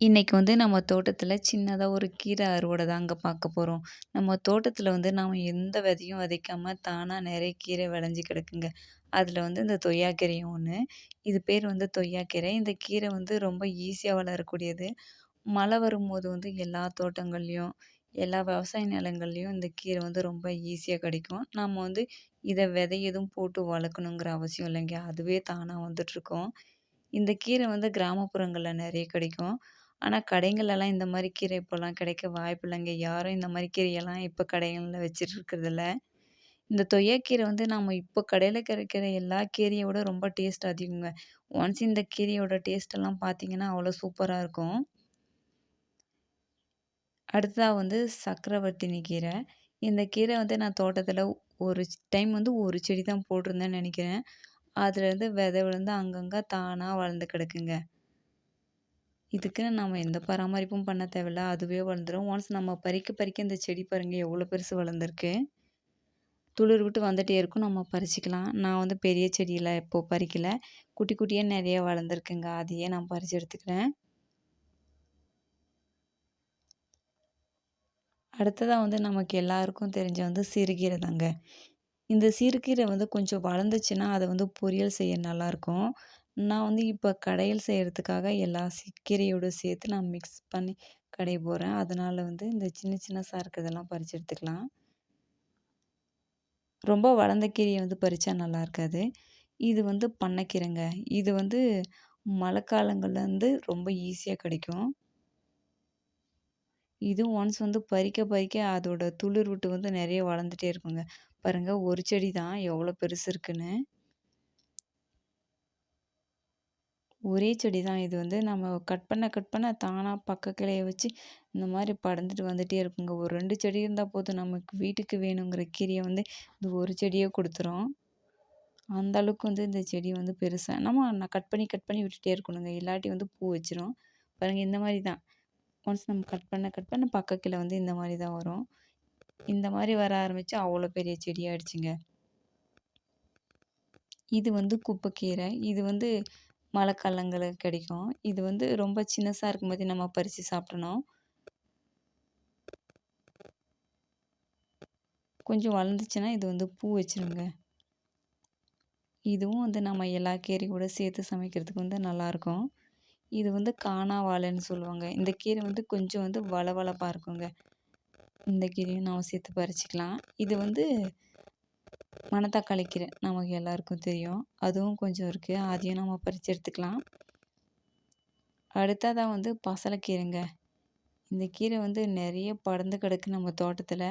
இன்றைக்கி வந்து நம்ம தோட்டத்தில் சின்னதாக ஒரு கீரை அறுவடை தாங்க பார்க்க போகிறோம் நம்ம தோட்டத்தில் வந்து நாம் எந்த விதையும் விதைக்காமல் தானாக நிறைய கீரை விளைஞ்சு கிடக்குங்க. அதில் வந்து இந்த தொய்யாக்கீரையும் ஒன்று இது பேர் வந்து தொய்யாக்கீரை. இந்த கீரை வந்து ரொம்ப ஈஸியாக வளரக்கூடியது. மழை வரும்போது வந்து எல்லா தோட்டங்கள்லேயும் எல்லா விவசாய நிலங்கள்லேயும் இந்த கீரை வந்து ரொம்ப ஈஸியாக கிடைக்கும். நம்ம வந்து இதை விதை எதுவும் போட்டு வளர்க்கணுங்கிற அவசியம் இல்லைங்க. அதுவே தானாக வந்துட்டுருக்கும். இந்த கீரை வந்து கிராமப்புறங்களில் நிறைய கிடைக்கும். ஆனால் கடைங்களெல்லாம் இந்த மாதிரி கீரை இப்போல்லாம் கிடைக்க வாய்ப்பில்லங்க. யாரும் இந்த மாதிரி கீரையெல்லாம் இப்போ கடைகளில் வச்சுட்டு இருக்கிறதில்ல. இந்த தொய்யாக்கீரை வந்து நம்ம இப்போ கடையில் கிடைக்கிற எல்லா கீரையை விட ரொம்ப டேஸ்ட் அதிகங்க. ஒன்ஸ் இந்த கீரையோட டேஸ்ட்டெல்லாம் பார்த்தீங்கன்னா, அவ்வளோ சூப்பராக இருக்கும். அடுத்ததாக வந்து சக்கரவர்த்தினி கீரை. இந்த கீரை வந்து நான் தோட்டத்தில் ஒரு டைம் வந்து ஒரு செடி தான் போட்டிருந்தேன்னு நினைக்கிறேன் அதுலேருந்து விதை விழுந்து அங்கங்கே தானாக வளர்ந்து கிடக்குங்க. இதுக்குன்னு நம்ம எந்த பராமரிப்பும் பண்ண தேவையில்ல. அதுவே வளர்ந்துடும் ஒன்ஸ் நம்ம பறிக்க பறிக்க இந்த செடி பாருங்க எவ்வளோ பெருசு வளர்ந்துருக்கு. துளிர் விட்டு வந்துகிட்டே இருக்கும். நம்ம பறிச்சிக்கலாம் நான் வந்து பெரிய செடியெல்லாம் இப்போது பறிக்கலை குட்டி குட்டியாக நிறைய வளர்ந்துருக்குங்க. அதையே நான் பறிச்சு எடுத்துக்கிறேன். அடுத்ததாக வந்து நமக்கு எல்லாருக்கும் தெரிஞ்ச வந்து சிறுகீரை தாங்க. இந்த சிறுகீரை வந்து கொஞ்சம் வளர்ந்துச்சுன்னா, அதை வந்து பொரியல் செய்ய நல்லாயிருக்கும். நான் வந்து இப்போ கடையல் செய்கிறதுக்காக எல்லா சி கீரையோட சேர்த்து நான் மிக்ஸ் பண்ணி கடைய போகிறேன் அதனால் வந்து இந்த சின்ன சின்னசா இருக்கிறதெல்லாம் பறித்து எடுத்துக்கலாம். ரொம்ப வளர்ந்த கீரையை வந்து பறித்தா நல்லா இருக்காது. இது வந்து பண்ணைக்கீரைங்க. இது வந்து மழைக்காலங்கள்ல வந்து ரொம்ப ஈஸியாக கிடைக்கும். இதுவும் ஒன்ஸ் வந்து பறிக்க பறிக்க அதோட துளிர் விட்டு வந்து நிறைய வளர்ந்துட்டே இருக்குங்க. பாருங்க ஒரு செடி தான் எவ்வளோ பெருசு இருக்குன்னு. ஒரே செடி தான் இது வந்து நம்ம கட் பண்ண கட் பண்ண தானாக பக்க கிளைய வச்சு இந்த மாதிரி படர்ந்துட்டு வந்துட்டே இருக்குங்க. ஒரு ரெண்டு செடி இருந்தால் போதும் நமக்கு வீட்டுக்கு வேணுங்கிற கீரையை வந்து இந்த ஒரு செடியே கொடுத்துரும் அந்த அளவுக்கு வந்து இந்த செடி வந்து பெருசாக நம்ம நான் கட் பண்ணி கட் பண்ணி விட்டுட்டே இருக்கணுங்க. இல்லாட்டி வந்து பூ வச்சுரும். பாருங்கள் இந்த மாதிரி தான். ஒன்ஸ் நம்ம கட் பண்ண கட் பண்ண பக்க கிளை வந்து இந்த மாதிரி தான் வரும். இந்த மாதிரி வர ஆரம்பித்து அவ்வளோ பெரிய செடியாயிடுச்சுங்க. இது வந்து குப்பைக்கீரை. இது வந்து மழைக்காலங்கள்ல கிடைக்கும். இது வந்து ரொம்ப சின்னதாக இருக்கும்போது நம்ம பறித்து சாப்பிட்டணும் கொஞ்சம் வளர்ந்துச்சுன்னா இது வந்து பூ வச்சுருங்க. இதுவும் வந்து நம்ம எல்லா கீரை கூட சேர்த்து சமைக்கிறதுக்கு வந்து நல்லாயிருக்கும். இது வந்து காணா வாழைன்னு சொல்லுவாங்க. இந்த கீரை வந்து கொஞ்சம் வந்து வளவளப்பாக இருக்குங்க. இந்த கீரையும் நம்ம சேர்த்து பறிச்சிக்கலாம் இது வந்து மணத்தக்காளி கீரை நமக்கு எல்லாருக்கும் தெரியும். அதுவும் கொஞ்சம் இருக்குது அதையும் நம்ம பறித்து எடுத்துக்கலாம். அடுத்ததாக வந்து பசலைக்கீரைங்க. இந்த கீரை வந்து நிறைய படர்ந்து கிடக்கு நம்ம தோட்டத்தில்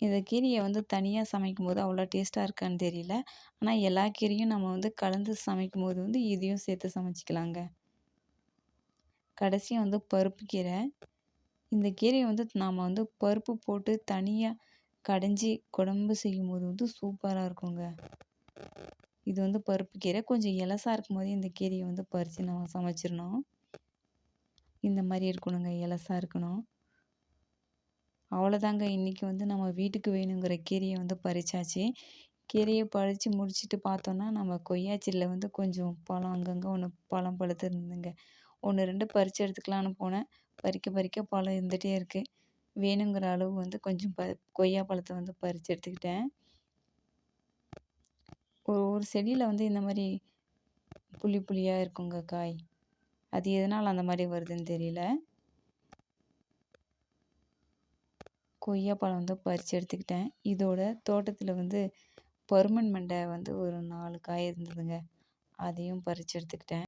இந்த கீரையை வந்து தனியா சமைக்கும்போது அவ்வளோ டேஸ்ட்டாக இருக்கான்னு தெரியல. ஆனால் எல்லா கீரையும் நம்ம வந்து கலந்து சமைக்கும்போது வந்து இதையும் சேர்த்து சமைச்சிக்கலாங்க கடைசியாக வந்து பருப்பு கீரை. இந்த கீரையை வந்து நாம் வந்து பருப்பு போட்டு தனியாக கடைஞ்சி குழம்பு செய்யும்போது வந்து சூப்பராக இருக்குங்க. இது வந்து பருப்பு கீரை. கொஞ்சம் எலசா இருக்கும்போதே இந்த கீரையை வந்து பறித்து நம்ம சமைச்சிரணும். இந்த மாதிரி இருக்கணுங்க. எலசா இருக்கணும். அவ்வளோதாங்க. இன்னைக்கு வந்து நம்ம வீட்டுக்கு வேணுங்கிற கீரையை வந்து பறிச்சாச்சு. கீரையை பறிச்சு முடிச்சுட்டு பார்த்தோன்னா நம்ம கொய்யா வந்து கொஞ்சம் பழம் அங்கங்கே ஒன்று பழம் பழுத்து இருந்ததுங்க. ஒன்று ரெண்டு பறித்து எடுத்துக்கலான்னு போனேன். பறிக்க பறிக்க பழம் இருந்துகிட்டே இருக்குது வேணுங்கிற அளவு வந்து கொஞ்சம் ப கொய்யா பழத்தை வந்து பறித்து எடுத்துக்கிட்டேன். ஒரு ஒரு செடியில் வந்து இந்த மாதிரி புள்ளி புளியாக இருக்குங்க காய். அது எதனால் அந்த மாதிரி வருதுன்னு தெரியல. கொய்யா பழம் வந்து பறித்து எடுத்துக்கிட்டேன். இதோட தோட்டத்தில் வந்து பருமன் மண்டை வந்து ஒரு நாலு காய் இருந்ததுங்க. அதையும் பறித்து எடுத்துக்கிட்டேன்.